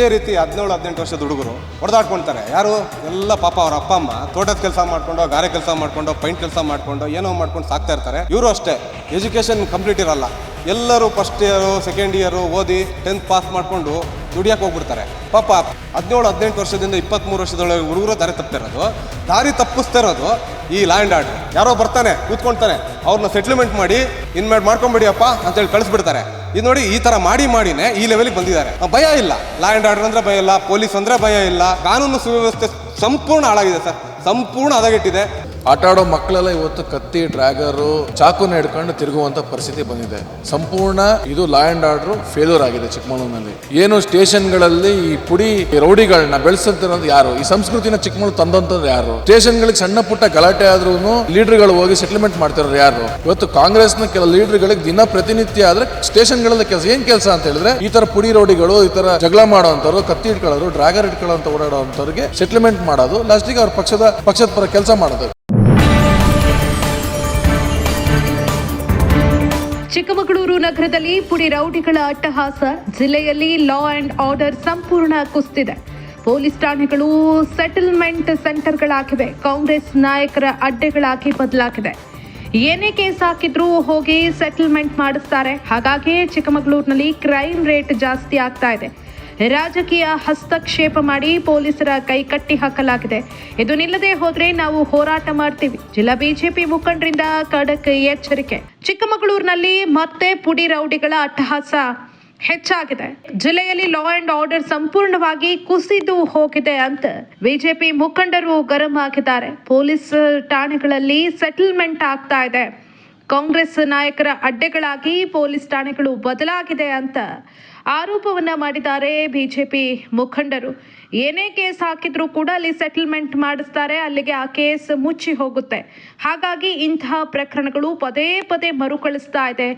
ಇದೇ ರೀತಿ ಹದಿನೇಳು, ಹದಿನೆಂಟು ವರ್ಷದ ಹುಡುಗರು ಹೊಡೆದಾಡ್ಕೊಳ್ತಾರೆ ಯಾರು? ಎಲ್ಲ ಪಾಪ ಅವ್ರ ಅಪ್ಪ, ಅಮ್ಮ. ತೋಟದ ಕೆಲಸ ಮಾಡ್ಕೊಂಡು, ಗಾರೆ ಕೆಲಸ ಮಾಡ್ಕೊಂಡು, ಪೈಂಟ್ ಕೆಲಸ ಮಾಡ್ಕೊಂಡು, ಏನೋ ಮಾಡ್ಕೊಂಡು ಸಾಕ್ತಾ ಇರ್ತಾರೆ. ಇವರು ಅಷ್ಟೇ. ಎಜುಕೇಷನ್ ಕಂಪ್ಲೀಟ್ ಇರಲ್ಲ. ಎಲ್ಲರೂ ಫಸ್ಟ್ ಇಯರು ಸೆಕೆಂಡ್ ಇಯರು ಓದಿ ಟೆಂತ್ ಪಾಸ್ ಮಾಡಿಕೊಂಡು ದುಡಿಯಕ್ಕೆ ಹೋಗ್ಬಿಡ್ತಾರೆ. ಪಾಪ ಹದಿನೇಳು, ಹದಿನೆಂಟು ವರ್ಷದಿಂದ ಇಪ್ಪತ್ತ್ಮೂರು ವರ್ಷದೊಳಗೆ ಹುಡುಗರು ದಾರಿ ತಪ್ತಿರೋದು ದಾರಿ ತಪ್ಪಿಸ್ತಾ ಇರೋದು ಈ ಲ್ಯಾಂಡ್ ಆರ್ಡ್ ಯಾರೋ ಬರ್ತಾನೆ, ಕೂತ್ಕೊಳ್ತಾನೆ. ಅವ್ರನ್ನ ಸೆಟ್ಲ್ಮೆಂಟ್ ಮಾಡಿ, ಇನ್ಮೇಲೆ ಮಾಡ್ಕೊಂಬಿಡಿಯಪ್ಪ ಅಂತೇಳಿ ಕಳಿಸ್ಬಿಡ್ತಾರೆ. ಇದು ನೋಡಿ ಈ ತರ ಮಾಡಿ ಮಾಡಿನೇ ಈ ಲೆವೆಲ್ಗೆ ಬಂದಿದ್ದಾರೆ. ಭಯ ಇಲ್ಲ. ಲ್ಯಾಂಡ್ ಆರ್ಡರ್ ಅಂದ್ರೆ ಭಯ ಇಲ್ಲ ಪೊಲೀಸ್ ಅಂದ್ರೆ ಭಯ ಇಲ್ಲ. ಕಾನೂನು ಸುವ್ಯವಸ್ಥೆ ಸಂಪೂರ್ಣ ಹಾಳಾಗಿದೆ ಸರ್. ಸಂಪೂರ್ಣ ಹದಗೆಟ್ಟಿದೆ. ಆಟ ಆಡೋ ಮಕ್ಕಳೆಲ್ಲ ಇವತ್ತು ಕತ್ತಿ, ಡ್ರ್ಯಾಗರು, ಚಾಕುನ ಹಿಡ್ಕೊಂಡು ತಿರುಗುವಂತ ಪರಿಸ್ಥಿತಿ ಬಂದಿದೆ. ಸಂಪೂರ್ಣ ಇದು ಲಾ ಅಂಡ್ ಆರ್ಡರ್ ಫೇಲ್ಯೂರ್ ಆಗಿದೆ ಚಿಕ್ಕಮಗಳೂರಿನಲ್ಲಿ. ಏನು ಸ್ಟೇಷನ್ಗಳಲ್ಲಿ ಈ ಪುಡಿ ರೌಡಿಗಳನ್ನ ಬೆಳೆಸಂತಿರೋದು ಯಾರು? ಈ ಸಂಸ್ಕೃತಿನ ಚಿಕ್ಕಮಗಳೂರು ತಂದಂತದ್ದು ಯಾರು? ಸ್ಟೇಷನ್ಗಳಿಗೆ ಸಣ್ಣ ಪುಟ್ಟ ಗಲಾಟೆ ಆದ್ರೂ ಲೀಡರ್ಗಳು ಹೋಗಿ ಸೆಟಲ್ಮೆಂಟ್ ಮಾಡ್ತಿರೋರು ಯಾರು? ಇವತ್ತು ಕಾಂಗ್ರೆಸ್ನ ಕೆಲ ಲೀಡರ್ಗಳಿಗೆ ದಿನ ಪ್ರತಿನಿತ್ಯ ಆದ್ರೆ ಸ್ಟೇಷನ್ಗಳಲ್ಲಿ ಕೆಲಸ, ಏನ್ ಕೆಲಸ ಅಂತ ಹೇಳಿದ್ರೆ ಈ ತರ ಪುಡಿ ರೌಡಿಗಳು, ಈ ತರ ಜಗಳ ಮಾಡೋಂಥವ್ರು ಕತ್ತಿ ಇಟ್ಕೊಳ್ಳೋರು ಡ್ರ್ಯಾಗರ್ ಓಡಾಡೋ ಓಡಾಡೋಂಥವ್ರಿಗೆ ಸೆಟಲ್ಮೆಂಟ್ ಮಾಡೋದು, ಲಾಸ್ಟಿಗೆ ಅವ್ರ ಪಕ್ಷದ ಪಕ್ಷದ ಪರ ಕೆಲಸ ಮಾಡೋದು. ಚಿಕ್ಕಮಗಳೂರು ನಗರದಲ್ಲಿ ಪುಡಿ ರೌಡಿಗಳ ಅಟ್ಟಹಾಸ. ಜಿಲ್ಲೆಯಲ್ಲಿ ಲಾ ಅಂಡ್ ಆರ್ಡರ್ ಸಂಪೂರ್ಣ ಕುಸಿದಿದೆ ಪೊಲೀಸ್ ಠಾಣೆಗಳು ಸೆಟಲ್ಮೆಂಟ್ ಸೆಂಟರ್ಗಳಾಗಿವೆ ಕಾಂಗ್ರೆಸ್ ನಾಯಕರ ಅಡ್ಡೆಗಳಾಗಿ ಬದಲಾಗಿದೆ. ಏನೇ ಕೇಸ್ ಹಾಕಿದ್ರೂ ಹೋಗಿ ಸೆಟಲ್ಮೆಂಟ್ ಮಾಡಿಸ್ತಾರೆ. ಹಾಗಾಗಿ ಚಿಕ್ಕಮಗಳೂರಿನಲ್ಲಿ ಕ್ರೈಮ್ ರೇಟ್ ಜಾಸ್ತಿ ಆಗ್ತಾ ಇದೆ. ರಾಜಕೀಯ ಹಸ್ತಕ್ಷೇಪ ಮಾಡಿ ಪೊಲೀಸರ ಕೈ ಕಟ್ಟಿ ಹಾಕಲಾಗಿದೆ. ಇದು ನಿಲ್ಲದೆ ಹೋದ್ರೆ ನಾವು ಹೋರಾಟ ಮಾಡ್ತೀವಿ. ಜಿಲ್ಲಾ ಬಿಜೆಪಿ ಮುಖಂಡರಿಂದ ಖಡಕ್ ಎಚ್ಚರಿಕೆ. ಚಿಕ್ಕಮಗಳೂರಿನಲ್ಲಿ ಮತ್ತೆ ಪುಡಿ ರೌಡಿಗಳ ಅಟ್ಟಹಾಸ ಹೆಚ್ಚಾಗಿದೆ. ಜಿಲ್ಲೆಯಲ್ಲಿ ಲಾ ಅಂಡ್ ಆರ್ಡರ್ ಸಂಪೂರ್ಣವಾಗಿ ಕುಸಿದು ಹೋಗಿದೆ ಅಂತ ಬಿಜೆಪಿ ಮುಖಂಡರು ಗರಂ ಹಾಕಿದ್ದಾರೆ. ಪೊಲೀಸ್ ಠಾಣೆಗಳಲ್ಲಿ ಸೆಟಲ್ಮೆಂಟ್ ಆಗ್ತಾ ಇದೆ. ಕಾಂಗ್ರೆಸ್ ನಾಯಕರ ಅಡ್ಡೆಗಳಾಗಿ ಪೊಲೀಸ್ ಠಾಣೆಗಳು ಬದಲಾಗಿದೆ ಅಂತ ಆರೋಪವನ್ನ ಮಾಡಿದ್ದಾರೆ ಬಿಜೆಪಿ ಮುಖಂಡರು. ಏನೇ ಕೇಸ್ ಹಾಕಿದ್ರೂ ಕೂಡ ಅಲ್ಲಿ ಸೆಟಲ್ಮೆಂಟ್ ಮಾಡಿಸ್ತಾರೆ, ಅಲ್ಲಿಗೆ ಆ ಕೇಸ್ ಮುಚ್ಚಿ ಹೋಗುತ್ತೆ. ಹಾಗಾಗಿ ಇಂತಹ ಪ್ರಕರಣಗಳು ಪದೇ ಪದೇ ಮರುಕಳಿಸ್ತಾ ಇದೆ.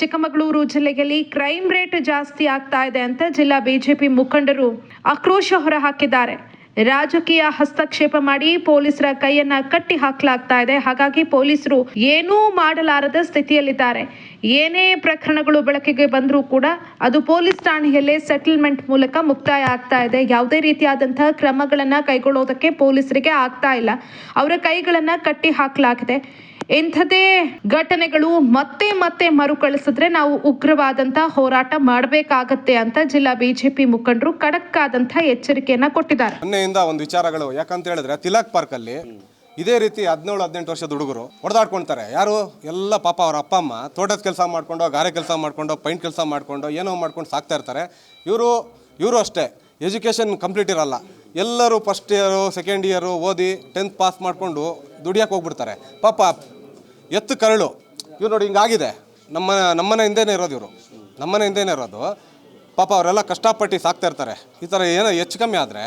ಚಿಕ್ಕಮಗಳೂರು ಜಿಲ್ಲೆಯಲ್ಲಿ ಕ್ರೈಮ್ ರೇಟ್ ಜಾಸ್ತಿ ಆಗ್ತಾ ಇದೆ ಅಂತ ಜಿಲ್ಲಾ ಬಿಜೆಪಿ ಮುಖಂಡರು ಆಕ್ರೋಶ ಹೊರಹಾಕಿದ್ದಾರೆ. ರಾಜಕೀಯ ಹಸ್ತಕ್ಷೇಪ ಮಾಡಿ ಪೊಲೀಸರ ಕೈಯನ್ನ ಕಟ್ಟಿ ಹಾಕಲಾಗ್ತಾ ಇದೆ. ಹಾಗಾಗಿ ಪೊಲೀಸರು ಏನೂ ಮಾಡಲಾರದ ಸ್ಥಿತಿಯಲ್ಲಿದ್ದಾರೆ. ಏನೇ ಪ್ರಕರಣಗಳು ಬೆಳಕಿಗೆ ಬಂದರೂ ಕೂಡ ಅದು ಪೊಲೀಸ್ ಠಾಣೆಯಲ್ಲೇ ಸೆಟಲ್ಮೆಂಟ್ ಮೂಲಕ ಮುಕ್ತಾಯ ಆಗ್ತಾ ಇದೆ. ಯಾವುದೇ ರೀತಿಯಾದಂತಹ ಕ್ರಮಗಳನ್ನ ಕೈಗೊಳ್ಳೋದಕ್ಕೆ ಪೊಲೀಸರಿಗೆ ಆಗ್ತಾ ಇಲ್ಲ. ಅವರ ಕೈಗಳನ್ನ ಕಟ್ಟಿ ಹಾಕಲಾಗಿದೆ. ಇಂಥದೇ ಘಟನೆಗಳು ಮತ್ತೆ ಮತ್ತೆ ಮರುಕಳಿಸಿದ್ರೆ ನಾವು ಉಗ್ರವಾದಂತಹ ಹೋರಾಟ ಮಾಡಬೇಕಾಗತ್ತೆ ಅಂತ ಜಿಲ್ಲಾ ಬಿಜೆಪಿ ಮುಖಂಡರು ಖಡಕ್ ಆದಂತಹ ಎಚ್ಚರಿಕೆಯನ್ನ ಕೊಟ್ಟಿದ್ದಾರೆ. ಮೊನ್ನೆಯಿಂದ ಒಂದು ವಿಚಾರಗಳು, ಯಾಕಂತ ಹೇಳಿದ್ರೆ ತಿಲಕ್ ಪಾರ್ಕ್ ಅಲ್ಲಿ ಇದೇ ರೀತಿ ಹದಿನೇಳು, ಹದಿನೆಂಟು ವರ್ಷದ ಹುಡುಗರು ಹೊಡೆದಾಡ್ಕೊಳ್ತಾರೆ ಯಾರು? ಎಲ್ಲ ಪಾಪ ಅವ್ರ ಅಪ್ಪ, ಅಮ್ಮ. ತೋಟದ ಕೆಲಸ ಮಾಡ್ಕೊಂಡು, ಗಾರೆ ಕೆಲಸ ಮಾಡ್ಕೊಂಡು, ಪೈಂಟ್ ಕೆಲಸ ಮಾಡ್ಕೊಂಡು, ಏನೋ ಮಾಡ್ಕೊಂಡು ಸಾಕ್ತಾ ಇರ್ತಾರೆ. ಇವರು ಇವರು ಅಷ್ಟೇ. ಎಜುಕೇಷನ್ ಕಂಪ್ಲೀಟ್ ಇರಲ್ಲ. ಎಲ್ಲರೂ ಫಸ್ಟ್ ಇಯರು ಸೆಕೆಂಡ್ ಇಯರು ಓದಿ ಟೆಂತ್ ಪಾಸ್ ಮಾಡಿಕೊಂಡು ದುಡಿಯಕ್ಕೆ ಹೋಗ್ಬಿಡ್ತಾರೆ. ಪಾಪ ಎತ್ತು ಕರಳು. ಇವ್ರು ನೋಡಿ ಹಿಂಗಾಗಿದೆ. ನಮ್ಮ, ನಮ್ಮನೆ ಹಿಂದೆನೇ ಇರೋದು ಇವರು. ನಮ್ಮನೆ ಹಿಂದೇನೆ ಇರೋದು. ಪಾಪ ಅವರೆಲ್ಲ ಕಷ್ಟಪಟ್ಟು ಸಾಕ್ತಾ ಇರ್ತಾರೆ. ಈ ಥರ ಏನೋ ಹೆಚ್ಚು ಕಮ್ಮಿ ಆದರೆ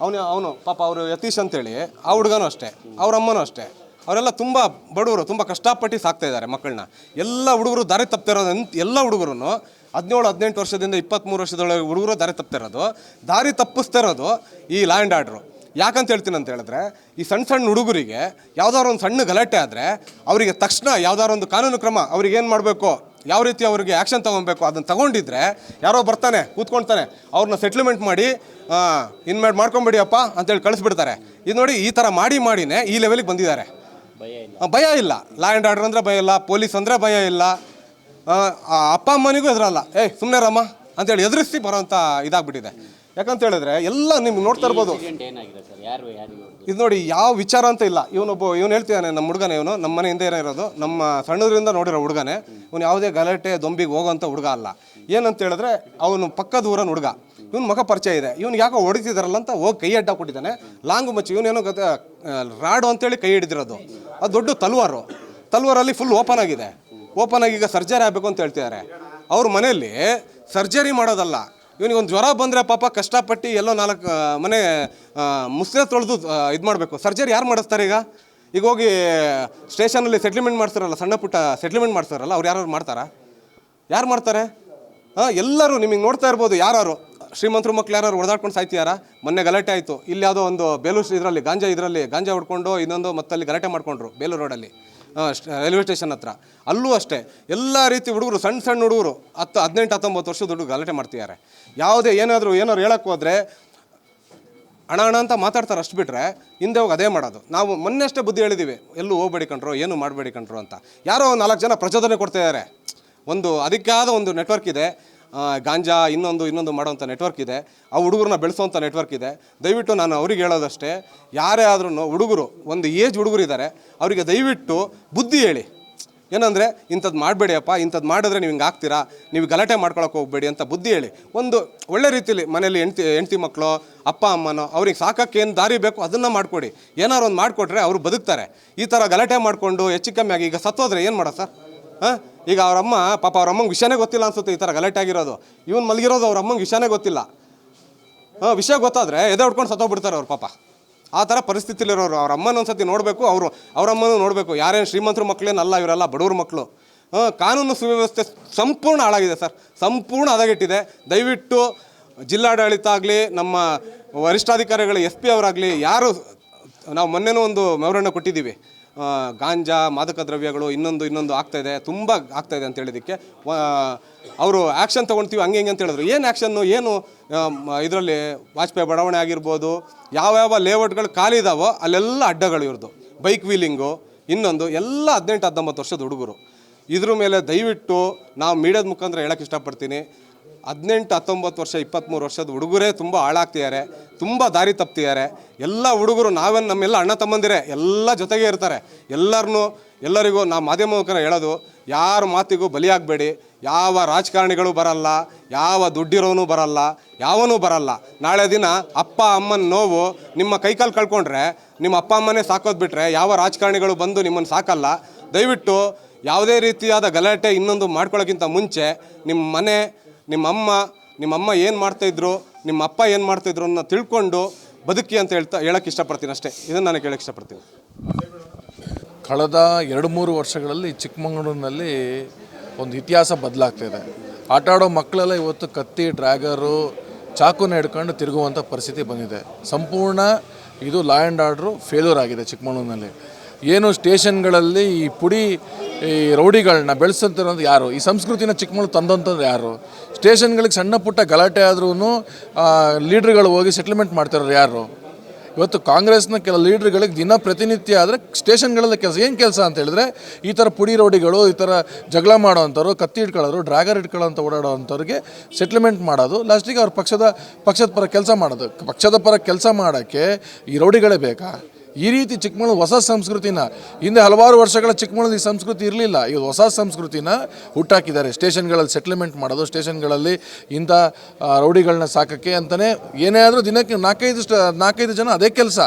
ಅವನು ಅವನು ಪಾಪ ಅವರು ಯತೀಶ್ ಅಂತೇಳಿ, ಆ ಹುಡುಗನೂ ಅಷ್ಟೇ, ಅವ್ರ ಅಮ್ಮನೂ ಅಷ್ಟೇ. ಅವರೆಲ್ಲ ತುಂಬ ಬಡವರು, ತುಂಬ ಕಷ್ಟಪಟ್ಟು ಸಾಕ್ತಾ ಇದ್ದಾರೆ ಮಕ್ಕಳನ್ನ. ಎಲ್ಲ ಹುಡುಗರು ದಾರಿ ತಪ್ತಿರೋದು ಎಲ್ಲ ಹುಡುಗರು ಹದಿನೇಳು, ಹದಿನೆಂಟು ವರ್ಷದಿಂದ ಇಪ್ಪತ್ತ್ಮೂರು ವರ್ಷದೊಳಗೆ ಹುಡುಗರು ದಾರಿ ತಪ್ತಿರೋದು ದಾರಿ ತಪ್ಪಿಸ್ತಾ ಇರೋದು ಈ ಲ್ಯಾಂಡ್ ಆರ್ಡ್ರು. ಯಾಕಂತ ಹೇಳ್ತೀನಿ ಅಂತ ಹೇಳಿದ್ರೆ ಈ ಸಣ್ಣ ಸಣ್ಣ ಹುಡುಗರಿಗೆ ಯಾವ್ದಾದ್ರು ಒಂದು ಸಣ್ಣ ಗಲಾಟೆ ಆದರೆ ಅವರಿಗೆ ತಕ್ಷಣ ಯಾವ್ದಾದ್ರು ಒಂದು ಕಾನೂನು ಕ್ರಮ ಅವ್ರಿಗೆ ಏನು ಮಾಡಬೇಕು ಯಾವ ರೀತಿ ಅವರಿಗೆ ಆ್ಯಕ್ಷನ್ ತೊಗೊಬೇಕು ಅದನ್ನು ತಗೊಂಡಿದ್ರೆ ಯಾರೋ ಬರ್ತಾನೆ ಕೂತ್ಕೊಳ್ತಾನೆ ಅವ್ರನ್ನ ಸೆಟ್ಲ್ಮೆಂಟ್ ಮಾಡಿ ಇನ್ಮೇಲೆ ಮಾಡ್ಕೊಂಬಿಡಿಯಪ್ಪ ಅಂತೇಳಿ ಕಳಿಸ್ಬಿಡ್ತಾರೆ. ಇದು ನೋಡಿ ಈ ಥರ ಮಾಡಿ ಮಾಡಿನೇ ಈ ಲೆವೆಲಿಗೆ ಬಂದಿದ್ದಾರೆ. ಭಯ ಇಲ್ಲ. ಲಾ ಆ್ಯಂಡ್ ಆರ್ಡರ್ ಅಂದರೆ ಭಯ ಇಲ್ಲ ಪೊಲೀಸ್ ಅಂದರೆ ಭಯ ಇಲ್ಲ. ಅಪ್ಪ ಅಮ್ಮನಿಗೂ ಹೆದರಲ್ಲ. ಏಯ್ ಸುಮ್ಮನೆ ರಮ್ಮ ಅಂತೇಳಿ ಎದುರಿಸಿ ಬರೋವಂಥ ಇದಾಗ್ಬಿಟ್ಟಿದೆ. ಯಾಕಂತ ಹೇಳಿದ್ರೆ ಎಲ್ಲ ನಿಮ್ಗೆ ನೋಡ್ತಾ ಇರ್ಬೋದು. ಇದು ನೋಡಿ ಯಾವ ವಿಚಾರ ಅಂತ ಇಲ್ಲ. ಇವನೊಬ್ಬ ಇವನು ಹೇಳ್ತಿದ್ದಾನೆ ನಮ್ಮ ಹುಡುಗನೇ ಇವನು. ನಮ್ಮ ಮನೆ ಹಿಂದೆ ಇರೋದು. ನಮ್ಮ ಸಣ್ಣದ್ರಿಂದ ನೋಡಿರೋ ಹುಡುಗನೇ. ಇವನು ಯಾವುದೇ ಗಲಾಟೆ ದೊಂಬಿಗೆ ಹೋಗೋಂಥ ಹುಡುಗ ಅಲ್ಲ. ಏನಂತ ಹೇಳಿದ್ರೆ ಅವನು ಪಕ್ಕದ ಊರನ ಹುಡುಗ. ಇವನು ಮಗ ಪರಿಚಯ ಇದೆ. ಇವ್ನು ಯಾಕೋ ಹೊಡಿತಿದಾರಲ್ಲ ಅಂತ ಹೋಗಿ ಕೈ ಅಡ್ಡ ಕೊಟ್ಟಿದ್ದಾನೆ. ಲಾಂಗ್ ಮಚ್ಚಿ ಇವನೇನೋ ಗತ ರಾಡು ಅಂತೇಳಿ ಕೈ ಹಿಡಿದಿರೋದು. ಅದು ದೊಡ್ಡ ತಲ್ವಾರು. ತಲ್ವಾರಲ್ಲಿ ಫುಲ್ ಓಪನ್ ಆಗಿದೆ. ಓಪನ್ ಆಗಿ ಈಗ ಸರ್ಜರಿ ಆಗಬೇಕು ಅಂತ ಹೇಳ್ತಿದ್ದಾರೆ. ಅವ್ರ ಮನೆಯಲ್ಲಿ ಸರ್ಜರಿ ಮಾಡೋದಲ್ಲ. ಇವನಿಗೆ ಒಂದು ಜ್ವರ ಬಂದರೆ ಪಾಪ ಕಷ್ಟಪಟ್ಟು ಎಲ್ಲೋ ನಾಲ್ಕು ಮನೆ ಮುಸ್ರೆ ತೊಳೆದು ಇದು ಮಾಡಬೇಕು. ಸರ್ಜರಿ ಯಾರು ಮಾಡಿಸ್ತಾರೆ ಈಗ? ಈಗ ಹೋಗಿ ಸ್ಟೇಷನಲ್ಲಿ ಸೆಟ್ಲ್ಮೆಂಟ್ ಮಾಡ್ತಾರಲ್ಲ ಸಣ್ಣ ಪುಟ್ಟ ಸೆಟ್ಲ್ಮೆಂಟ್ ಮಾಡ್ತಾರಲ್ಲ ಅವ್ರು ಯಾರು ಮಾಡ್ತಾರಾ? ಯಾರು ಮಾಡ್ತಾರೆ? ಹಾಂ, ಎಲ್ಲರೂ ನಿಮಗೆ ನೋಡ್ತಾ ಇರ್ಬೋದು ಯಾರು ಶ್ರೀಮಂತರು ಮಕ್ಳು ಯಾರು ಹೊಡೆದಾಡ್ಕೊಂಡು ಸಾಯ್ತಿಯಾರ? ಮೊನ್ನೆ ಗಲಾಟೆ ಆಯಿತು. ಇಲ್ಲಿ ಯಾವುದೋ ಒಂದು ಬೇಲೂರು ಇದರಲ್ಲಿ, ಗಾಂಜಾ ಇದರಲ್ಲಿ, ಗಾಂಜಾ ಹೊಡ್ಕೊಂಡು ಇನ್ನೊಂದು ಮತ್ತಲ್ಲಿ ಗಲಾಟೆ ಮಾಡಿಕೊಂಡ್ರು, ಬೇಲೂರು ರೋಡಲ್ಲಿ. ರೈಲ್ವೆ ಸ್ಟೇಷನ್ ಹತ್ರ. ಅಲ್ಲೂ ಅಷ್ಟೇ, ಎಲ್ಲ ರೀತಿ ಹುಡುಗರು ಸಣ್ಣ ಸಣ್ಣ ಹುಡುಗರು, ಹತ್ತು, ಹದಿನೆಂಟು, ಹತ್ತೊಂಬತ್ತು ವರ್ಷದ ಹುಡುಗರು ಗಲಾಟೆ ಮಾಡ್ತಿದ್ದಾರೆ. ಯಾವುದೇ ಏನಾದರೂ ಏನಾದ್ರು ಹೇಳಕ್ಕೆ ಹೋದರೆ ಹಣ ಹಣ ಅಂತ ಮಾತಾಡ್ತಾರೆ ಅಷ್ಟು ಬಿಟ್ಟರೆ ಹಿಂದೆ ಹೋಗಿ ಅದೇ ಮಾಡೋದು. ನಾವು ಮೊನ್ನೆ ಅಷ್ಟೇ ಬುದ್ಧಿ ಹೇಳಿದ್ದೀವಿ ಎಲ್ಲೂ ಹೋಗ್ಬೇಡಿ ಕಂಡ್ರು ಏನು ಮಾಡಬೇಡಿ ಕಂಡ್ರು ಅಂತ. ಯಾರೋ ನಾಲ್ಕು ಜನ ಪ್ರಚೋದನೆ ಕೊಡ್ತಿದ್ದಾರೆ. ಒಂದು ಅದಕ್ಕಾದ ಒಂದು ನೆಟ್ವರ್ಕ್ ಇದೆ. ಗಾಂಜಾ ಇನ್ನೊಂದು ಇನ್ನೊಂದು ಮಾಡೋವಂಥ ನೆಟ್ವರ್ಕ್ ಇದೆ. ಆ ಹುಡುಗರನ್ನ ಬೆಳೆಸೋವಂಥ ನೆಟ್ವರ್ಕ್ ಇದೆ. ದಯವಿಟ್ಟು ನಾನು ಅವ್ರಿಗೆ ಹೇಳೋದಷ್ಟೇ, ಯಾರೇ ಆದ್ರೂ ಹುಡುಗರು, ಒಂದು ಏಜ್ ಹುಡುಗರು ಇದ್ದಾರೆ ಅವರಿಗೆ ದಯವಿಟ್ಟು ಬುದ್ಧಿ ಹೇಳಿ. ಏನಂದರೆ ಇಂಥದ್ದು ಮಾಡಬೇಡಿಯಪ್ಪ ಇಂಥದ್ದು ಮಾಡಿದ್ರೆ ನೀವು ಹಿಂಗೆ ಆಗ್ತೀರಾ, ನೀವು ಗಲಾಟೆ ಮಾಡ್ಕೊಳಕ್ಕೆ ಹೋಗಬೇಡಿ ಅಂತ ಬುದ್ಧಿ ಹೇಳಿ. ಒಂದು ಒಳ್ಳೆ ರೀತಿಯಲ್ಲಿ ಮನೇಲಿ ಹೆಂಡ್ತಿ ಹೆಂಡ್ತಿ ಮಕ್ಕಳು ಅಪ್ಪ, ಅಮ್ಮನೋ, ಅವ್ರಿಗೆ ಸಾಕಕ್ಕೆ ಏನು ದಾರಿ ಬೇಕು ಅದನ್ನು ಮಾಡಿಕೊಡಿ. ಏನಾರು ಒಂದು ಮಾಡಿಕೊಟ್ರೆ ಅವರು ಬದುಕ್ತಾರೆ. ಈ ಥರ ಗಲಾಟೆ ಮಾಡಿಕೊಂಡು ಹೆಚ್ಚು ಕಮ್ಮಿ ಆಗಿ ಈಗ ಸತ್ತೋದ್ರೆ ಏನು ಮಾಡೋದು ಸರ್? ಹಾಂ? ಈಗ ಅವರಮ್ಮ ಪಾಪ ಅವ್ರ ಅಮ್ಮಂಗೆ ವಿಷಯನೇ ಗೊತ್ತಿಲ್ಲ ಅನ್ಸುತ್ತೆ ಈ ಥರ ಗಲಾಟೆ ಆಗಿರೋದು. ಇವನು ಮಲಗಿರೋದು ಅವ್ರ ಅಮ್ಮಂಗೆ ವಿಷಯನೇ ಗೊತ್ತಿಲ್ಲ. ಹಾಂ, ವಿಷಯ ಗೊತ್ತಾದರೆ ಎದೆ ಹೊಡ್ಕೊಂಡು ಸತ್ತೋಗ್ಬಿಡ್ತಾರೆ ಅವ್ರು ಪಾಪ. ಆ ಥರ ಪರಿಸ್ಥಿತಿಲಿರೋರು. ಅವ್ರ ಅಮ್ಮನ ಒಂದ್ಸತಿ ನೋಡಬೇಕು, ಅವರು, ಅವ್ರ ಅಮ್ಮನೂ ನೋಡಬೇಕು. ಯಾರೇನು ಶ್ರೀಮಂತರ ಮಕ್ಕಳೇನಲ್ಲ ಇವರೆಲ್ಲ ಬಡವ್ರ ಮಕ್ಕಳು ಕಾನೂನು ಸುವ್ಯವಸ್ಥೆ ಸಂಪೂರ್ಣ ಹಾಳಾಗಿದೆ ಸರ್. ಸಂಪೂರ್ಣ ಹದಗೆಟ್ಟಿದೆ. ದಯವಿಟ್ಟು ಜಿಲ್ಲಾಡಳಿತ ಆಗಲಿ, ನಮ್ಮ ವರಿಷ್ಠಾಧಿಕಾರಿಗಳು, ಎಸ್ ಪಿ ಅವರಾಗಲಿ, ಯಾರು, ನಾವು ಮೊನ್ನೆನೂ ಒಂದು ಮೆಮೊರನ್ನ ಕೊಟ್ಟಿದ್ದೀವಿ. ಗಾಂಜಾ ಮಾದಕ ದ್ರವ್ಯಗಳು ಇನ್ನೊಂದು ಇನ್ನೊಂದು ಆಗ್ತಾಯಿದೆ ತುಂಬ ಆಗ್ತಾಯಿದೆ ಅಂತ ಹೇಳಿದ್ದಕ್ಕೆ ಅವರು ಆ್ಯಕ್ಷನ್ ತೊಗೊಳ್ತೀವಿ, ಹಂಗೆ, ಹಿಂಗೆ ಅಂತ ಹೇಳಿದ್ರು. ಏನು ಆ್ಯಕ್ಷನ್ನು ಏನು ಇದರಲ್ಲಿ ವಾಜಪೇಯಿ ಬಡಾವಣೆ ಆಗಿರ್ಬೋದು ಯಾವ್ಯಾವ ಲೇಔಟ್ಗಳು ಖಾಲಿ ಇದಾವೋ, ಅಲ್ಲೆಲ್ಲ ಅಡ್ಡಗಳು ಇವ್ರದ್ದು ಬೈಕ್ ವೀಲಿಂಗು ಇನ್ನೊಂದು, ಎಲ್ಲ ಹದಿನೆಂಟು ಹತ್ತೊಂಬತ್ತು ವರ್ಷದ ಹುಡುಗರು. ಇದ್ರ ಮೇಲೆ ದಯವಿಟ್ಟು ನಾವು ಮೀಡಿಯಾದ ಮುಖಾಂತರ ಹೇಳೋಕ್ಕೆ ಇಷ್ಟಪಡ್ತೀನಿ. ಹದಿನೆಂಟು, ಹತ್ತೊಂಬತ್ತು ವರ್ಷ ಇಪ್ಪತ್ತ್ಮೂರು ವರ್ಷದ ಹುಡುಗರೇ ತುಂಬ ಹಾಳಾಗ್ತಿದ್ದಾರೆ, ತುಂಬ ದಾರಿ ತಪ್ತಿದ್ದಾರೆ. ಎಲ್ಲ ಹುಡುಗರು ನಾವೇನು ನಮ್ಮೆಲ್ಲ ಅಣ್ಣ ತಮ್ಮಂದಿರೇ, ಎಲ್ಲ ಜೊತೆಗೆ ಇರ್ತಾರೆ. ಎಲ್ಲರನ್ನೂ ಎಲ್ಲರಿಗೂ ನಾವು ಮಾಧ್ಯಮ ಮುಖಾಂತರ ಹೇಳೋದು, ಯಾರ ಮಾತಿಗೂ ಬಲಿಯಾಗಬೇಡಿ, ಯಾವ ರಾಜಕಾರಣಿಗಳು ಬರಲ್ಲ, ಯಾವ ದುಡ್ಡಿರೋನು ಬರಲ್ಲ, ಯಾವನೂ ಬರಲ್ಲ. ನಾಳೆ ದಿನ ಅಪ್ಪ, ಅಮ್ಮನ ನೋವು ನಿಮ್ಮ ಕೈಕಾಲು ಕಳ್ಕೊಂಡ್ರೆ, ನಿಮ್ಮ ಅಪ್ಪ, ಅಮ್ಮನೇ ಸಾಕೋದು ಬಿಟ್ಟರೆ ಯಾವ ರಾಜಕಾರಣಿಗಳು ಬಂದು ನಿಮ್ಮನ್ನು ಸಾಕಲ್ಲ. ದಯವಿಟ್ಟು ಯಾವುದೇ ರೀತಿಯಾದ ಗಲಾಟೆ ಇನ್ನೊಂದು ಮಾಡ್ಕೊಳ್ಳೋಕ್ಕಿಂತ ಮುಂಚೆ ನಿಮ್ಮ ಮನೆ ನಿಮ್ಮಮ್ಮ ನಿಮ್ಮಮ್ಮ ಏನು ಮಾಡ್ತಾಯಿದ್ರು ನಿಮ್ಮ ಅಪ್ಪ ಏನು ಮಾಡ್ತಾಯಿದ್ರು ಅನ್ನ ತಿಳ್ಕೊಂಡು ಬದುಕಿ ಅಂತ ಹೇಳ್ತಾ ಹೇಳಕ್ಕೆ ಇಷ್ಟಪಡ್ತೀನಿ ಅಷ್ಟೇ. ಇದನ್ನು ನಾನು ಹೇಳೋಕೆ ಇಷ್ಟಪಡ್ತೀನಿ. ಕಳೆದ ಎರಡು ಮೂರು ವರ್ಷಗಳಲ್ಲಿ ಚಿಕ್ಕಮಗಳೂರಿನಲ್ಲಿ ಒಂದು ಇತಿಹಾಸ ಬದಲಾಗ್ತಿದೆ. ಆಟ ಆಡೋ ಮಕ್ಕಳೆಲ್ಲ ಇವತ್ತು ಕತ್ತಿ, ಡ್ರ್ಯಾಗರು ಚಾಕುನ ಹಿಡ್ಕೊಂಡು ತಿರುಗುವಂಥ ಪರಿಸ್ಥಿತಿ ಬಂದಿದೆ. ಸಂಪೂರ್ಣ ಇದು ಲಾ ಆ್ಯಂಡ್ ಆರ್ಡ್ರು ಫೇಲ್ಯೂರ್ ಆಗಿದೆ ಚಿಕ್ಕಮಗಳೂರಿನಲ್ಲಿ. ಏನು ಸ್ಟೇಷನ್ಗಳಲ್ಲಿ ಈ ಪುಡಿ, ಈ ರೌಡಿಗಳನ್ನ ಬೆಳೆಸಂತಿರೋದು ಯಾರು? ಈ ಸಂಸ್ಕೃತಿನ ಚಿಕ್ಕಮಗಳೂರು ತಂದಂಥದ್ದು ಯಾರು? ಸ್ಟೇಷನ್ಗಳಿಗೆ ಸಣ್ಣ ಪುಟ್ಟ ಗಲಾಟೆ ಆದ್ರೂ ಲೀಡ್ರ್ಗಳು ಹೋಗಿ ಸೆಟ್ಲ್ಮೆಂಟ್ ಮಾಡ್ತಿರೋರು ಯಾರು? ಇವತ್ತು ಕಾಂಗ್ರೆಸ್ನ ಕೆಲ ಲೀಡ್ರ್ಗಳಿಗೆ ದಿನ ಪ್ರತಿನಿತ್ಯ ಆದರೆ ಸ್ಟೇಷನ್ಗಳಲ್ಲಿ ಕೆಲಸ, ಏನು ಕೆಲಸ ಅಂತ ಹೇಳಿದ್ರೆ ಈ ಥರ ಪುಡಿ ರೋಡಿಗಳು, ಈ ಥರ ಜಗಳ ಮಾಡೋವಂಥವ್ರು, ಕತ್ತಿ ಇಟ್ಕೊಳ್ಳೋರು ಡ್ರ್ಯಾಗರ್ ಇಟ್ಕೊಳ್ಳೋಂಥ ಓಡಾಡೋವಂಥವ್ರಿಗೆ ಸೆಟ್ಲ್ಮೆಂಟ್ ಮಾಡೋದು. ಲಾಸ್ಟಿಗೆ ಅವ್ರ ಪಕ್ಷದ ಪಕ್ಷದ ಪರ ಕೆಲಸ ಮಾಡೋದು. ಪಕ್ಷದ ಪರ ಕೆಲಸ ಮಾಡೋಕ್ಕೆ ಈ ರೌಡಿಗಳೇ ಬೇಕಾ? ಈ ರೀತಿ ಚಿಕ್ಕಮಗಳೂರು ಹೊಸ ಸಂಸ್ಕೃತಿನ, ಹಿಂದೆ ಹಲವಾರು ವರ್ಷಗಳ ಚಿಕ್ಕಮಗಳೂರು ಈ ಸಂಸ್ಕೃತಿ ಇರಲಿಲ್ಲ. ಇದು ಹೊಸ ಸಂಸ್ಕೃತಿನ ಹುಟ್ಟಾಕಿದ್ದಾರೆ. ಸ್ಟೇಷನ್ಗಳಲ್ಲಿ ಸೆಟ್ಲ್ಮೆಂಟ್ ಮಾಡೋದು, ಸ್ಟೇಷನ್ಗಳಲ್ಲಿ ಇಂಥ ರೌಡಿಗಳನ್ನ ಸಾಕಕ್ಕೆ ಅಂತಲೇ ಏನೇ ಆದರೂ ದಿನಕ್ಕೆ ನಾಲ್ಕೈದು ನಾಲ್ಕೈದು ಜನ ಅದೇ ಕೆಲಸ.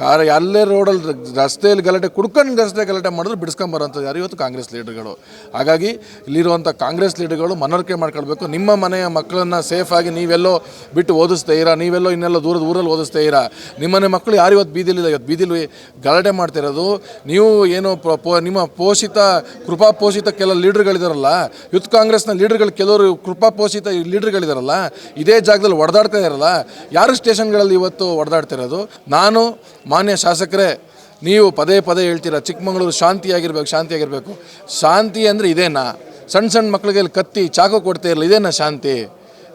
ಕಾರ ಎಲ್ಲೇ ರೋಡಲ್ಲಿ ರಸ್ತೆಯಲ್ಲಿ ಗಲಾಟೆ, ಕುಡ್ಕೊಂಡು ರಸ್ತೆ ಗಲಾಟೆ ಮಾಡಿದ್ರು ಬಿಡಿಸ್ಕೊಂಬರೋಂಥದ್ದು ಯಾರು ಇವತ್ತು ಕಾಂಗ್ರೆಸ್ ಲೀಡರ್ಗಳು ಹಾಗಾಗಿ ಇಲ್ಲಿರುವಂಥ ಕಾಂಗ್ರೆಸ್ ಲೀಡರ್ಗಳು ಮನವರಿಕೆ ಮಾಡ್ಕೊಳ್ಬೇಕು. ನಿಮ್ಮ ಮನೆಯ ಮಕ್ಕಳನ್ನು ಸೇಫಾಗಿ ನೀವೆಲ್ಲೋ ಬಿಟ್ಟು ಓದಿಸ್ತಾ ಇರಾ, ನೀವೆಲ್ಲೋ ಇನ್ನೆಲ್ಲೋ ದೂರದ ಊರಲ್ಲಿ ಓದಿಸ್ತಾ ಇರಾ. ನಿಮ್ಮನೆ ಮಕ್ಕಳು ಯಾರು ಇವತ್ತು ಬೀದಿಲಿಲ್ಲ? ಇವತ್ತು ಬೀದಿಲಿ ಗಲಾಟೆ ಮಾಡ್ತಿರೋದು, ನೀವು ಏನು ನಿಮ್ಮ ಪೋಷಿತ, ಕೃಪಾ ಪೋಷಿತ ಕೆಲ ಲೀಡರ್ಗಳಿದಾರಲ್ಲ, ಯೂತ್ ಕಾಂಗ್ರೆಸ್ನ ಲೀಡರ್ಗಳು ಕೆಲವರು ಕೃಪಾ ಪೋಷಿತ ಲೀಡರ್ಗಳಿದಾರಲ್ಲ, ಇದೇ ಜಾಗದಲ್ಲಿ ಹೊಡೆದಾಡ್ತಾ ಇರಲ್ಲ ಯಾರು ಸ್ಟೇಷನ್ಗಳಲ್ಲಿ ಇವತ್ತು ಹೊಡೆದಾಡ್ತಿರೋದು ನಾನು, ಮಾನ್ಯ ಶಾಸಕರೇ, ನೀವು ಪದೇ ಪದೇ ಹೇಳ್ತೀರ, ಚಿಕ್ಕಮಗಳೂರು ಶಾಂತಿಯಾಗಿರ್ಬೇಕು, ಶಾಂತಿಯಾಗಿರಬೇಕು. ಶಾಂತಿ ಅಂದರೆ ಇದೇನಾ? ಸಣ್ಣ ಸಣ್ಣ ಮಕ್ಕಳಿಗೆ ಇಲ್ಲಿ ಕತ್ತಿ, ಚಾಕು ಕೊಡ್ತಾ ಇರಲಿಲ್ಲ ಇದೇನಾ ಶಾಂತಿ?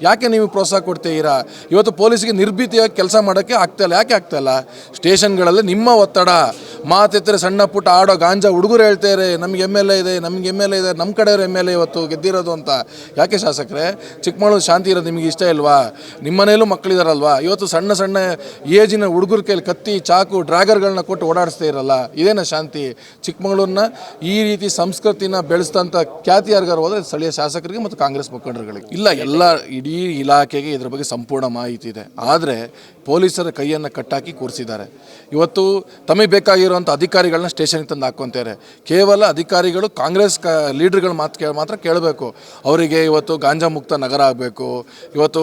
ಯಾಕೆ ನೀವು ಪ್ರೋತ್ಸಾಹ ಕೊಡ್ತೀರಾ ಇವತ್ತು ಪೊಲೀಸಿಗೆ ನಿರ್ಭೀತಿಯಾಗಿ ಕೆಲಸ ಮಾಡೋಕ್ಕೆ ಆಗ್ತಾಯಿಲ್ಲ ಯಾಕೆ ಆಗ್ತಾಯಿಲ್ಲ ಸ್ಟೇಷನ್ಗಳಲ್ಲಿ ನಿಮ್ಮ ಒತ್ತಡ. ಮಾತೆತ್ತರೆ ಸಣ್ಣ ಪುಟ್ಟ ಆಡೋ ಗಾಂಜಾ ಹುಡುಗರು ಹೇಳ್ತಾರೆ ನಮ್ಗೆ ಎಂ ಎಲ್ ಎ ಇದೆ, ನಮ್ಗೆ ಎಂ ಎಲ್ ಎ ಇದೆ ನಮ್ಮ ಕಡೆಯವ್ರ ಎಂ ಎಲ್ ಎ ಇವತ್ತು ಗೆದ್ದಿರೋದು ಅಂತ. ಯಾಕೆ ಶಾಸಕರೇ? ಚಿಕ್ಕಮಗಳೂರು ಶಾಂತಿ ಇರೋದು ನಿಮಗೆ ಇಷ್ಟ ಇಲ್ವಾ? ನಿಮ್ಮನೇಲೂ ಮಕ್ಕಳಿದಾರಲ್ವಾ? ಇವತ್ತು ಸಣ್ಣ ಸಣ್ಣ ಏಜಿನ ಹುಡುಗರ ಕೈಲಿ ಕತ್ತಿ, ಚಾಕು, ಡ್ರ್ಯಾಗರ್ಗಳನ್ನ ಕೊಟ್ಟು ಓಡಾಡಿಸ್ತಾ ಇರಲ್ಲ. ಇದೇನ ಶಾಂತಿ? ಚಿಕ್ಕಮಗಳೂರನ್ನ ಈ ರೀತಿ ಸಂಸ್ಕೃತಿನ ಬೆಳೆಸ್ತಂಥ ಖ್ಯಾತಿ ಯಾರಿಗಾರು ಹೋದ್ರೆ ಸ್ಥಳೀಯ ಶಾಸಕರಿಗೆ ಮತ್ತು ಕಾಂಗ್ರೆಸ್ ಮುಖಂಡರುಗಳಿಗೆ. ಇಲ್ಲ, ಎಲ್ಲ ಇಡೀ ಇಲಾಖೆಗೆ ಇದ್ರ ಬಗ್ಗೆ ಸಂಪೂರ್ಣ ಮಾಹಿತಿ ಇದೆ. ಆದರೆ ಪೊಲೀಸರ ಕೈಯನ್ನು ಕಟ್ಟಾಕಿ ಕೂರಿಸಿದ್ದಾರೆ. ಇವತ್ತು ತಮಗೆ ಬೇಕಾಗಿರುವಂಥ ಅಧಿಕಾರಿಗಳನ್ನ ಸ್ಟೇಷನ್ಗೆ ತಂದು ಹಾಕ್ಕೊತಾರೆ ಕೇವಲ ಅಧಿಕಾರಿಗಳು, ಕಾಂಗ್ರೆಸ್ ಕ ಲೀಡ್ರ್ಗಳು ಮಾತು ಕೇಳಿ ಮಾತ್ರ ಕೇಳಬೇಕು. ಅವರಿಗೆ ಇವತ್ತು ಗಾಂಜಾ ಮುಕ್ತ ನಗರ ಆಗಬೇಕು, ಇವತ್ತು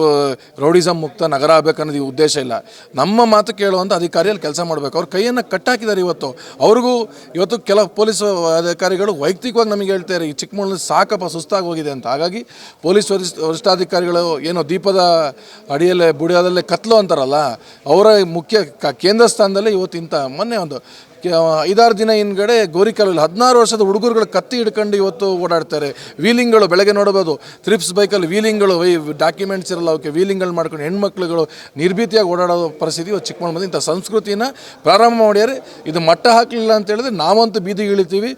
ರೌಡಿಸಮ್ ಮುಕ್ತ ನಗರ ಆಗಬೇಕು ಅನ್ನೋದು ಈ ಉದ್ದೇಶ ಇಲ್ಲ. ನಮ್ಮ ಮಾತು ಕೇಳುವಂಥ ಅಧಿಕಾರಿಯಲ್ಲಿ ಕೆಲಸ ಮಾಡಬೇಕು. ಅವ್ರ ಕೈಯನ್ನು ಕಟ್ಟಾಕಿದ್ದಾರೆ ಇವತ್ತು. ಅವ್ರಿಗೂ ಇವತ್ತು ಕೆಲವು ಪೊಲೀಸ್ ಅಧಿಕಾರಿಗಳು ವೈಯಕ್ತಿಕವಾಗಿ ನಮಗೆ ಹೇಳ್ತಾರೆ ಈ ಚಿಕ್ಕಮಗಳೂರು ಸಾಕಪ್ಪ ಸುಸ್ತಾಗಿ ಹೋಗಿದೆ ಅಂತ. ಹಾಗಾಗಿ ಪೊಲೀಸ್ ವರಿಷ್ಠ ವರಿಷ್ಠಾಧಿಕಾರಿಗಳು ಏನೋ ದೀಪದ ಅಡಿಯಲ್ಲೇ ಬುಡಿಯೋದಲ್ಲೇ ಕತ್ಲು ಅಂತಾರಲ್ಲ, ಅವರ ಮುಖ್ಯ ಕೇಂದ್ರ ಸ್ಥಾನದಲ್ಲಿ ಇವತ್ತು ಇಂಥ ಮೊನ್ನೆ ಒಂದು ಐದಾರು ದಿನ ಹಿಂದ್ಗಡೆ ಗೋರಿಕಲ್ಲಲ್ಲಿ ಹದಿನಾರು ವರ್ಷದ ಹುಡುಗರುಗಳು ಕತ್ತಿ ಹಿಡ್ಕೊಂಡು ಇವತ್ತು ಓಡಾಡ್ತಾರೆ. ವೀಲಿಂಗ್ಗಳು ಬೆಳಗ್ಗೆ ನೋಡ್ಬೋದು ತ್ರಿಪ್ಸ್ ಬೈಕಲ್ಲಿ ವೀಲಿಂಗ್ಗಳು ಡಾಕ್ಯುಮೆಂಟ್ಸ್ ಇರಲ್ಲ, ಅವಕ್ಕೆ ವೀಲಿಂಗ್ಗಳು ಮಾಡ್ಕೊಂಡು ಹೆಣ್ಮಕ್ಳುಗಳು ನಿರ್ಭೀತಿಯಾಗಿ ಓಡಾಡೋ ಪರಿಸ್ಥಿತಿ ಇವತ್ತು ಚಿಕ್ಕಮಗಳೂರು ಇಂಥ ಸಂಸ್ಕೃತಿನ ಪ್ರಾರಂಭ ಮಾಡ್ಯಾರೆ. ಇದು ಮಟ್ಟ ಹಾಕಲಿಲ್ಲ ಅಂತ ಹೇಳಿದ್ರೆ ನಾವಂತೂ ಬೀದಿಗೆ ಇಳಿತೀವಿ.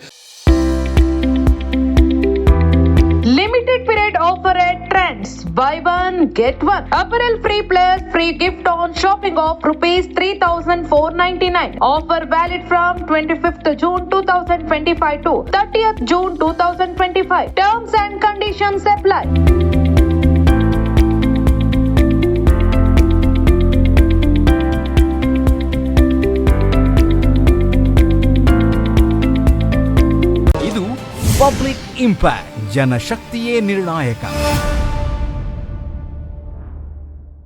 Buy one, get one. Apparel free plus free gift on shopping of rupees 3499. Offer valid from 25th June 2025 to 30th June 2025. Terms and conditions apply. ಇದು ಪಬ್ಲಿಕ್ ಇಂಪ್ಯಾಕ್ಟ್ ಜನಶಕ್ತಿಯೇ ನಿರ್ಣಾಯಕ